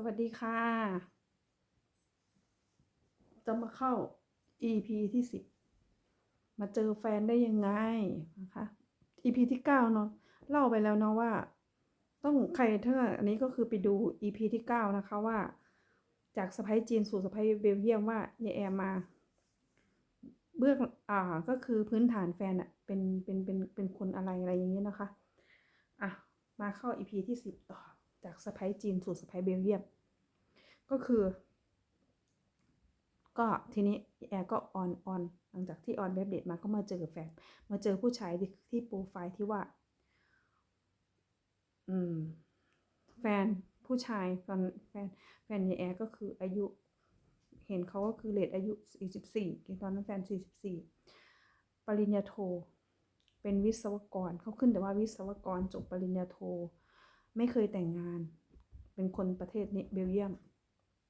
สวัสดีค่ะ จะมาเข้า EP ที่สิบมาเจอแฟนได้ยังไงนะคะ EP ที่เก้าเนาะเล่าไปแล้วเนาะว่า ต้องใครถ้าอันนี้ก็คือไปดู EP ที่เก้านะคะว่า จากสไปจีนสู่สไปเบลเยียมว่ายายแอมมาเบื้องอ่าก็คือพื้นฐานแฟนอะเป็นเป็นเป็นเป็นคนอะไรอะไรอย่างเงี้ยนะคะ อะ มาเข้า EP ที่สิบต่อ จากสไปจีนสู่สไปเบลเยียม ก็คือ ก็ทีนี้แอร์ก็ออนออนหลังจากที่ออนเว็บเดทมาก็มาเจอแฟนมาเจอผู้ชายที่ที่โปรไฟล์ที่ว่า อืม แฟนผู้ชายตอนแฟนแฟนยายแอร์ก็คืออายุ เห็นเขาก็คือเลทอายุ44ตอนนั้นแฟน44ปริญญาโท เป็นวิศวกรเขาขึ้นแต่ว่าวิศวกรจบปริญญาโท ไม่เคยแต่งงาน เป็นคนประเทศนี้เบลเยียม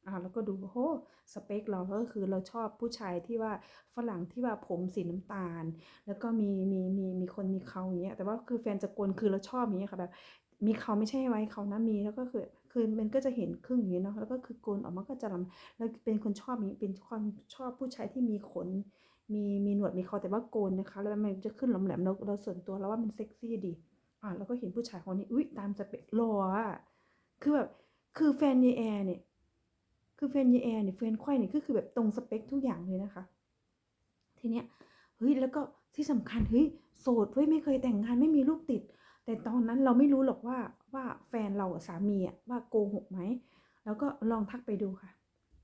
อ่าแล้วก็ดูโอ้สเปคเราก็คือเราชอบผู้ชายที่ว่าฝรั่งที่ว่าผมสีน้ำตาล แล้วก็มีมีมีมีคนมีเขาอย่างเงี้ยแต่ว่าคือแฟนจะโกนคือเราชอบอย่างเงี้ยค่ะแบบมีเขาไม่ใช่ไว้เขานะมีแล้วก็คือคือมันก็จะเห็นครึ่งอย่างเงี้ยเนาะแล้วก็คือโกนออกมาก็จะลำแล้วเป็นคนชอบอย่างนี้เป็นความชอบผู้ชายที่มีขน มีมีหนวดมีเขาแต่ว่าโกนนะคะ แล้วมันจะขึ้นแหลมเราเราส่วนตัวแล้วว่ามันเซ็กซี่ดี อ่าแล้วก็เห็นผู้ชายคนนี้อุ้ยตามสเปคหล่ออะคือแบบคือแฟนเยแอร์เนี่ยคือแฟนเยแอร์เนี่ยแฟนควายเนี่ยก็คือแบบตรงสเปคทุกอย่างเลยนะคะ ทีเนี้ยเฮ้ยแล้วก็ที่สำคัญเฮ้ยโสดเฮ้ยไม่เคยแต่งงานไม่มีลูกติด แต่ตอนนั้นเราไม่รู้หรอกว่าว่าแฟนเราสามีอะว่าโกหกไหมแล้วก็ลองทักไปดูค่ะ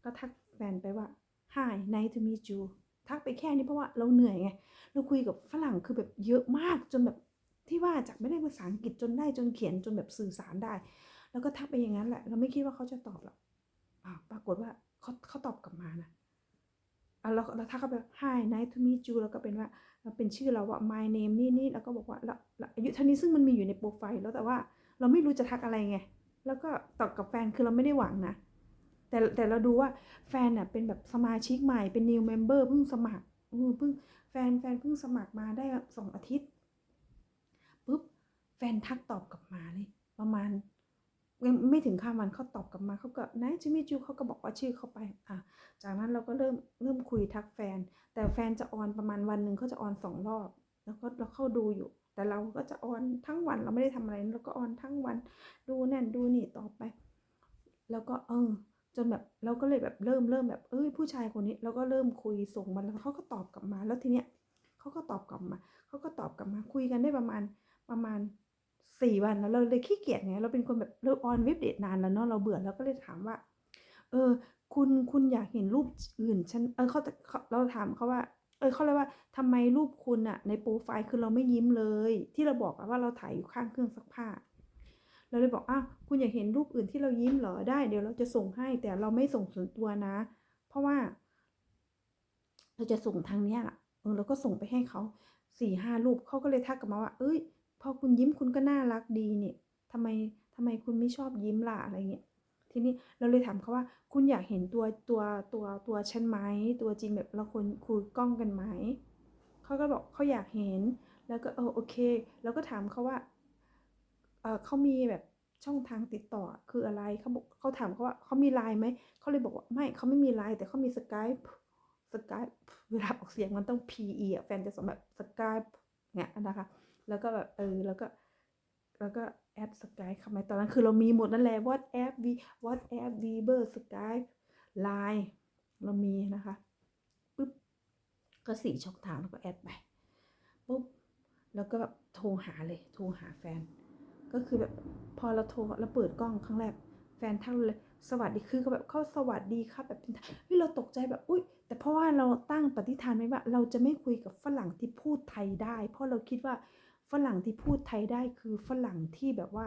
ก็ทักแฟนไปว่า hi nice to meet you ทักไปแค่นี้เพราะว่าเราเหนื่อยไง เราคุยกับฝรั่งคือแบบเยอะมากจนแบบ ที่ว่าจากไม่ได้ภาษาอังกฤษจนได้จนเขียนจนแบบสื่อสารได้ แล้วก็ทักไปอย่างนั้นแหละ เราไม่คิดว่าเขาจะตอบหรอกปรากฏว่าเขาเขาตอบกลับมานะอะแล้วแล้วทักเขาไป hi nice to meet you แล้วก็เป็นว่าเราเป็นชื่อเราว่า my name นี่นี่แล้วก็บอกว่าแล้วอายุเท่านี้ซึ่งมันมีอยู่ในโปรไฟล์แล้วแต่ว่าเราไม่รู้จะทักอะไรไง แล้วก็ตอบกับแฟนคือเราไม่ได้หวังนะ แต่แต่เราดูว่าแฟนน่ะเป็นแบบสมาชิกใหม่เป็น new member เพิ่งสมัครเพิ่งแฟนแฟนเพิ่งสมัครมาได้สองอาทิตย์ แฟนทักตอบกลับมาเลยประมาณไม่ถึงข้ามวันเขาตอบกลับมาเขาก็นะจิมิจูเขาก็บอกว่าชื่อเขาไปอะจากนั้นเราก็เริ่มเริ่มคุยทักแฟน แต่แฟนจะออนประมาณวันหนึ่งเขาจะออนสองรอบ แล้วก็เราเข้าดูอยู่ แต่เราก็จะออนทั้งวันเราไม่ได้ทำอะไรเราก็ออนทั้งวัน ดูนั่นดูนี่ต่อไป แล้วก็เออจนแบบเราก็เลยแบบเริ่มเริ่มแบบเอ้ยผู้ชายคนนี้เราก็เริ่มคุยส่งมาแล้วเขาก็ตอบกลับมาแล้วทีเนี้ยเขาก็ตอบกลับมาเขาก็ตอบกลับมาคุยกันได้ประมาณประมาณ สี่วันแล้วเราเลยขี้เกียจไงเราเป็นคนแบบเราออนเว็บเดทนานแล้วเนาะเราเบื่อแล้วก็เลยถามว่า เออ คุณคุณอยากเห็นรูปอื่นฉันเออเขาเราถามเขาว่า เออเขาเลยว่าทำไมรูปคุณอะในโปรไฟล์คือเราไม่ยิ้มเลย ที่เราบอกว่าเราถ่ายอยู่ข้างเครื่องซักผ้าเราเลยบอกอ้าวคุณอยากเห็นรูปอื่นที่เรายิ้มเหรอได้เดี๋ยวเราจะส่งให้แต่เราไม่ส่งส่วนตัวนะ เพราะว่า เราจะส่งทางเนี้ยล่ะเออเราก็ส่งไปให้เขาสี่ห้ารูปเขาก็เลยทักกลับมาว่า เอ้ย พอคุณยิ้มคุณก็น่ารักดีเนี่ยทำไมทำไมคุณไม่ชอบยิ้มล่ะอะไรเงี้ยทีนี้เราเลยถามเขาว่า คุณอยากเห็นตัวตัวตัวตัวฉันไหมตัวจริงแบบเราควรคุยกล้องกันไหมเขาก็บอกเขาอยากเห็น แล้วก็เออโอเค แล้วก็ถามเขาว่าเออเขามีแบบช่องทางติดต่อคืออะไรเขาบอกเขาถามเขาว่าเขามีไลน์ไหมเขาเลยบอกว่าไม่เขาไม่มีไลน์แต่เขามีสกายสกายเวลาออกเสียงมันต้อง PE อะแฟนจะสอนแบบสกายเนี่ยนะคะ แล้วก็แบบเออแล้วก็แล้วก็แอดสกายเข้ามตอนนั้นคือเรามีหมดนั่นแหละ WhatsApp วี WhatsApp Viber Skype Line เรามีนะคะปุ๊บก็สี่ช่องทางแล้วก็แอดไปปุ๊บแล้วก็แบบโทรหาเลยโทรหาแฟน ก็คือแบบพอเราโทรเราเปิดกล้องครั้งแรกแฟนทักเลยสวัสดีคือเขาแบบเขาสวัสดีครับแบบเฮ้ยเราตกใจแบบอุ้ยแต่เพราะว่าเราตั้งปฏิฐานไว้ว่า เราจะไม่คุยกับฝรั่งที่พูดไทยได้ เพราะเราคิดว่า ฝรั่งที่พูดไทยได้คือฝรั่งที่แบบว่า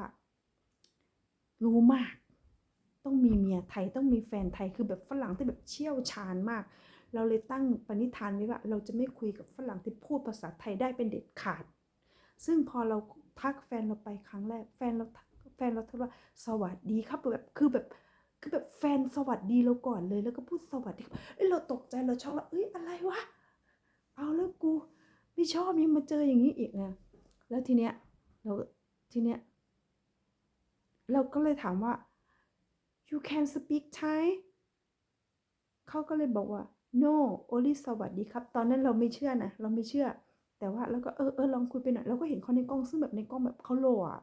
รู้มาก ต้องมีเมียไทยต้องมีแฟนไทยคือแบบฝรั่งที่แบบเชี่ยวชาญมาก เราเลยตั้งปณิธานไว้ว่า เราจะไม่คุยกับฝรั่งที่พูดภาษาไทยได้เป็นเด็ดขาด ซึ่งพอเราทักแฟนเราไปครั้งแรก แฟนเราแฟนเราทักว่าสวัสดีครับแบบคือแบบคือแบบแฟนสวัสดีเราก่อนเลยแล้วก็พูดสวัสดีเอ้ยเราตกใจเราช็อกแล้วเอ้ยอะไรวะ เอาแล้วกู ไม่ชอบยังมาเจออย่างนี้อีกนะ แล้วทีเนี้ยเราทีเนี้ยเราก็เลยถามว่า you can speak Thai เขาก็เลยบอกว่า no only สวัสดีครับ ตอนนั้นเราไม่เชื่อนะ เราไม่เชื่อ แต่ว่าเราก็เออเออลองคุยไปหน่อยเราก็เห็นเขาในกล้องซึ่งแบบในกล้องแบบเขาหล่ออะ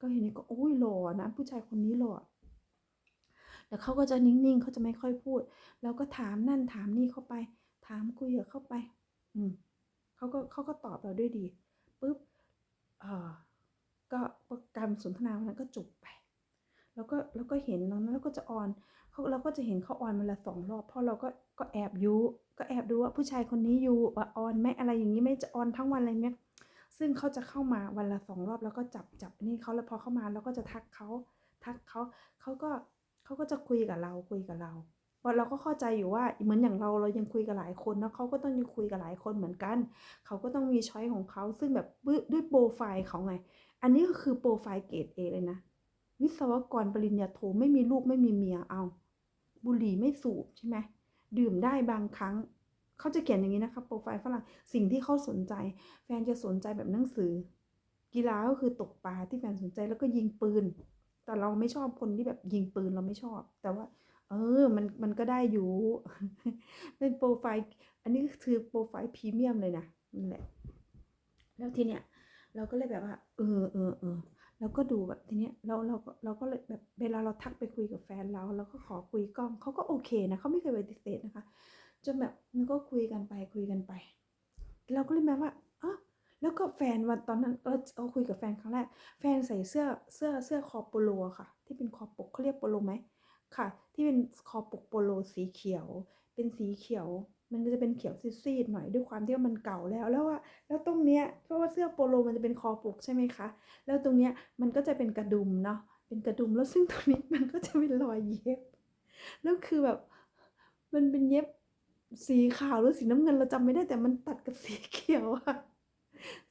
ก็เห็นในกล้องโอ้ยหล่อนะ ผู้ชายคนนี้หล่อแต่เขาก็จะนิ่งๆเขาจะไม่ค่อยพูด เราก็ถามนั่นถามนี่เข้าไป ถามคุยกับเข้าไป อืมเขาก็เขาก็ตอบเราด้วยดี ปุ๊บเอ่อก็การสนทนาวันนั้นก็จบไป แล้วก็แล้วก็เห็นน้องนั้นแล้วก็จะออนเขาเราก็จะเห็นเขาออนวันละสองรอบเพราะเราก็ก็แอบยุก็แอบดูว่าผู้ชายคนนี้อยู่ว่าออนไหมอะไรอย่างนี้ไม่จะออนทั้งวันอะไรเงี้ยซึ่งเขาจะเข้ามาวันละสองรอบแล้วก็จับจับนี่เขาแล้วพอเข้ามาเราก็จะทักเขาทักเขาเขาก็เขาก็จะคุยกับเราคุยกับเรา เราะเราก็เข้าใจอยู่ว่าเหมือนอย่างเราเรายังคุยกับหลายคนนะเขาก็ต้องยังคุยกับหลายคนเหมือนกัน เขาก็ต้องมีช้อยของเขาซึ่งแบบด้วยโปรไฟล์เขาไง อันนี้ก็คือโปรไฟล์เกรดเอเลยนะ วิศวกรปริญญาโทไม่มีลูกไม่มีเมียเอา บุหรี่ไม่สูบใช่ไหมดื่มได้บางครั้งเขาจะเขียนอย่างนี้นะคะโปรไฟล์ฝรั่งสิ่งที่เขาสนใจ แฟนจะสนใจแบบหนังสือ กีฬาก็คือตกปลาที่แฟนสนใจแล้วก็ยิงปืน แต่เราไม่ชอบคนที่แบบยิงปืนเราไม่ชอบ แต่ว่า เออ มันมันก็ได้อยู่ เป็นโปรไฟล์ อันนี้คือโปรไฟล์พรีเมียมเลยนะนั่นแหละ แล้วทีเนี้ยเราก็เลยแบบว่า เออเออเออเราก็ดูแบบทีเนี้ยเราเราก็เราก็เลยแบบเวลาเราทักไปคุยกับแฟนเราเราก็ขอคุยกล้องเขาก็โอเคนะเขาไม่เคยปฏิเสธนะคะ จนแบบมันก็คุยกันไปคุยกันไป เราก็เลยแบบว่าอ๋อแล้วก็แฟนวันตอนนั้นเราเราคุยกับแฟนครั้งแรกแฟนใส่เสื้อเสื้อเสื้อคอโปโลค่ะ ที่เป็นคอปกเขาเรียกโปโลไหม ค่ะ ที่เป็นคอปกโปโลสีเขียว เป็นสีเขียว มันก็จะเป็นเขียวซีดๆหน่อยด้วยความที่ว่ามันเก่าแล้วแล้วว่าแล้วตรงเนี้ยเพราะว่าเสื้อโปโลมันจะเป็นคอปกใช่ไหมคะ แล้วตรงเนี้ยมันก็จะเป็นกระดุมเนาะเป็นกระดุมแล้วซึ่งตรงนี้มันก็จะเป็นรอยเย็บแล้วคือแบบมันเป็นเย็บสีขาวหรือสีน้ำเงินเราจำไม่ได้แต่มันตัดกับสีเขียวอะ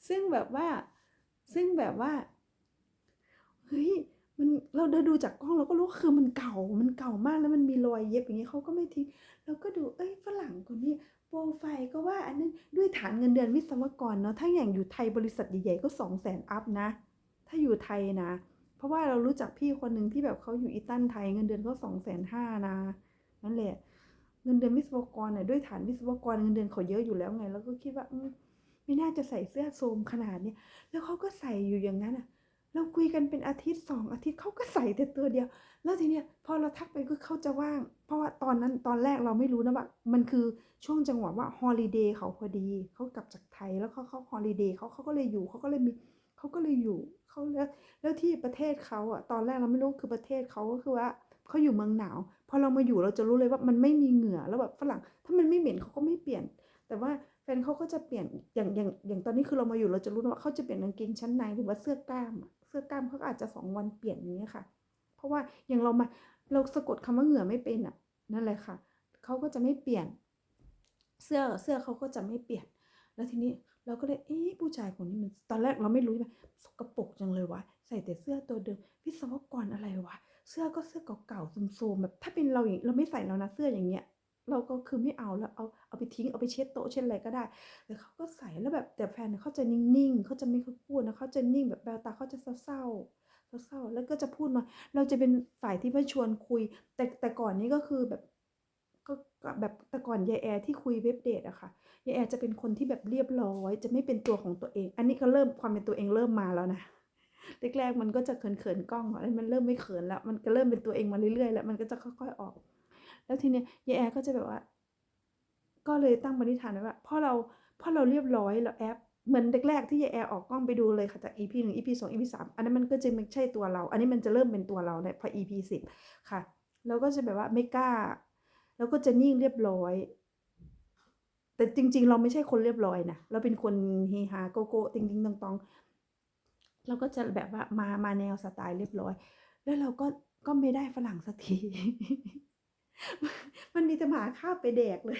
ซึ่งแบบว่า ซึ่งแบบว่า เฮ้ย มันเราเดินดูจากกล้องเราก็รู้คือมันเก่ามันเก่ามากแล้วมันมีรอยเย็บอย่างนี้เขาก็ไม่ทิ้งเราก็ดูเอ้ยฝรั่งคนนี้โปรไฟล์ก็ว่าอันนั้นด้วยฐานเงินเดือนวิศวกรเนาะถ้าอย่างอยู่ไทยบริษัทใหญ่ๆก็สองแสนอัพนะ ถ้าอยู่ไทยนะ เพราะว่าเรารู้จักพี่คนหนึ่งที่แบบเขาอยู่อีตันไทยเงินเดือนเขาสองแสนห้านะนั่นแหละเงินเดือนวิศวกรเนี่ยด้วยฐานวิศวกรเงินเดือนเขาเยอะอยู่แล้วไง แล้วก็คิดว่าไม่น่าจะใส่เสื้อโทรมขนาดนี้แล้วเขาก็ใส่อยู่อย่างนั้นอะ เราคุยกันเป็นอาทิตย์สองอาทิตย์เขาก็ใส่แต่ตัวเดียว แล้วทีเนี้ยพอเราทักไปก็เขาจะว่าง เพราะว่าตอนนั้นตอนแรกเราไม่รู้นะว่า มันคือช่วงจังหวะว่าฮอลิเดย์เขาพอดีเขากลับจากไทยแล้วเขาเขาฮอลิเดย์เขาเขาก็เลยอยู่เขาก็เลยมีเขาก็เลยอยู่เขาแล้วแล้วที่ประเทศเขาอะตอนแรกเราไม่รู้คือประเทศเขาก็คือว่าเขาอยู่เมืองหนาว พอเรามาอยู่เราจะรู้เลยว่ามันไม่มีเหงื่อแล้วแบบฝรั่งถ้ามันไม่เหม็นเขาก็ไม่เปลี่ยน แต่ว่าแฟนเขาก็จะเปลี่ยนอย่างอย่างอย่างตอนนี้คือเรามาอยู่เราจะรู้ว่าเขาจะเปลี่ยนกางเกงชั้นในหรือว่าเสื้อกล้ามเสื้อกล้ามเขาอาจจะสองวันเปลี่ยนอย่างนี้ค่ะ เพราะว่าอย่างเรามาเราสะกดคำว่าเหงื่อไม่เป็นอะนั่นแหละค่ะเขาก็จะไม่เปลี่ยน เสื้อเสื้อเขาก็จะไม่เปลี่ยน แล้วทีนี้เราก็เลยเอ๊ะผู้ชายคนนี้มันตอนแรกเราไม่รู้ว่าสกปรกจังเลยวะใส่แต่เสื้อตัวเดิมวิศวกรอะไรวะเสื้อก็เสื้อเก่าๆโซมๆแบบถ้าเป็นเราอย่างเราไม่ใส่แล้วนะเสื้ออย่างเงี้ย เราก็คือไม่เอาแล้วเอาเอาไปทิ้งเอาไปเช็ดโต๊ะเช็ดอะไรก็ได้แต่เขาก็ใส่แล้วแบบแต่แฟนเขาจะนิ่งๆเขาจะไม่ค่อยพูดนะเขาจะนิ่งแบบแววตาเขาจะเศร้าๆเศร้าๆแล้วก็จะพูดน้อยเราจะเป็นฝ่ายที่มาชวนคุย แต่แต่ก่อนนี้ก็คือแบบก็แบบแต่ก่อนยายแอร์ที่คุยเว็บเดทอะค่ะยายแอร์จะเป็นคนที่แบบเรียบร้อย จะไม่เป็นตัวของตัวเอง อันนี้ก็เริ่มความเป็นตัวเองเริ่มมาแล้วนะแรกๆมันก็จะเขินๆกล้องแล้วมันเริ่มไม่เขินแล้ว มันก็เริ่มเป็นตัวเองมาเรื่อยๆแล้วมันก็จะค่อยๆออก แล้วทีเนี้ยยายแอร์ก็จะแบบว่า ก็เลยตั้งปณิธานไว้ว่าพอเราพอเราเรียบร้อยแล้วแอปเหมือนแรกๆที่ยายแอร์ออกกล้องไปดูเลยค่ะจาก EP หนึ่ง EP สอง EP สามอันนั้นมันก็จะไม่ใช่ตัวเรา อันนี้มันจะเริ่มเป็นตัวเราในพอ EP สิบค่ะเราก็จะแบบว่าไม่กล้า แล้วก็จะนิ่งเรียบร้อย แต่จริง ๆ เราไม่ใช่คนเรียบร้อยนะเราเป็นคนเฮฮาโกโก้ติงติงตองตองเราก็จะแบบว่ามามาแนวสไตล์เรียบร้อย แล้วเราก็ก็ไม่ได้ฝรั่งสักที มันมีแต่หมาข้าไปแดกเลย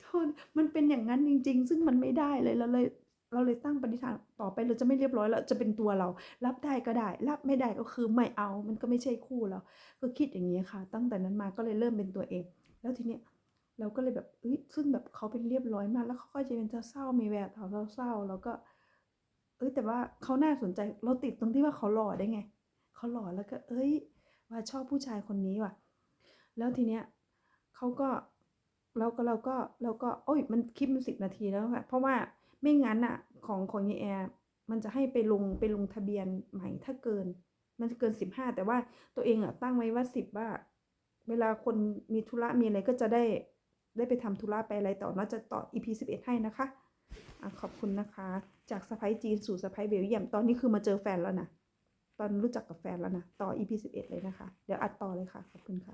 โทษมันเป็นอย่างนั้นจริง ๆ ซึ่งมันไม่ได้เลยเราเลย เราเลยตั้งปณิธานต่อไปเราจะไม่เรียบร้อยแล้วจะเป็นตัวเรา รับได้ก็ได้ รับไม่ได้ก็คือไม่เอา มันก็ไม่ใช่คู่เราก็คิดอย่างนี้ค่ะ ตั้งแต่นั้นมาก็เลยเริ่มเป็นตัวเอง แล้วทีเนี้ยเราก็เลยแบบเอ้ยซึ่งแบบเขาเป็นเรียบร้อยมาก แล้วเขาก็จะเป็นเศร้ามีแววตาเศร้าๆแล้วก็เอ้ยแต่ว่าเขาน่าสนใจเราติดตรงที่ว่าเขาหล่อได้ไงเขาหล่อแล้วก็ เอ้ย ว่าชอบผู้ชายคนนี้ว่ะ แล้วทีเนี้ยเขาก็เราก็เราก็เราก็โอ้ยมันคลิปมันสิบนาทีแล้วค่ะเพราะว่าไม่งั้นอะของของยายแอร์มันจะให้ไปลงไปลงทะเบียนใหม่ถ้าเกิน มันจะเกินสิบห้าแต่ว่าตัวเองอะตั้งไว้ว่าสิบว่า เวลาคนมีธุระมีอะไรก็จะได้ได้ไปทำธุระไปอะไรต่อเนาะจะต่อ EP 11ให้นะคะอะขอบคุณนะคะ จากสะพ้ายจีนสู่สะพ้ายเบลเยียมตอนนี้คือมาเจอแฟนแล้วนะตอนรู้จักกับแฟนแล้วนะต่อ EP 11 เลยนะคะ เดี๋ยวอัดต่อเลยค่ะ ขอบคุณค่ะ